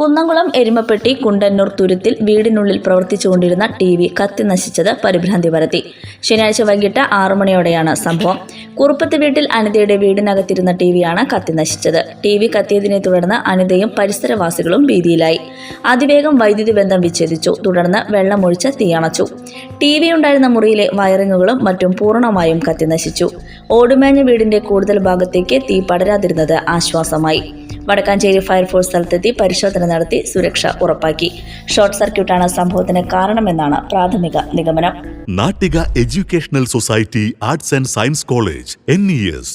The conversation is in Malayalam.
കുന്നംകുളം എരുമപ്പെട്ടി കുണ്ടന്നൂർ തുരുത്തിൽ വീടിനുള്ളിൽ പ്രവർത്തിച്ചുകൊണ്ടിരുന്ന ടി വി കത്തി നശിച്ചത് പരിഭ്രാന്തി പരത്തി. ശനിയാഴ്ച വൈകിട്ട് ആറു മണിയോടെയാണ് സംഭവം. കുറുപ്പത്ത് വീട്ടിൽ അനിതയുടെ വീടിനകത്തിരുന്ന ടി വിയാണ് കത്തി നശിച്ചത്. ടി വി കത്തിയതിനെ തുടർന്ന് അനിതയും പരിസരവാസികളും ഭീതിയിലായി. അതിവേഗം വൈദ്യുതി ബന്ധം വിച്ഛേദിച്ചു. തുടർന്ന് വെള്ളമൊഴിച്ച് തീയണച്ചു ടി വി ഉണ്ടായിരുന്ന മുറിയിലെ വയറിങ്ങുകളും മറ്റും പൂർണമായും കത്തി നശിച്ചു. ഓടുമേഞ്ഞ വീടിന്റെ കൂടുതൽ ഭാഗത്തേക്ക് തീ പടരാതിരുന്നത് ആശ്വാസമായി. വടക്കാഞ്ചേരി ഫയർഫോഴ്സ് സ്ഥലത്തെത്തി പരിശോധന നടത്തി സുരക്ഷ ഉറപ്പാക്കി. ഷോർട്ട് സർക്യൂട്ടാണ് സംഭവത്തിന് കാരണമെന്നാണ് പ്രാഥമിക നിഗമനം. Nattika educational society arts and science college N E S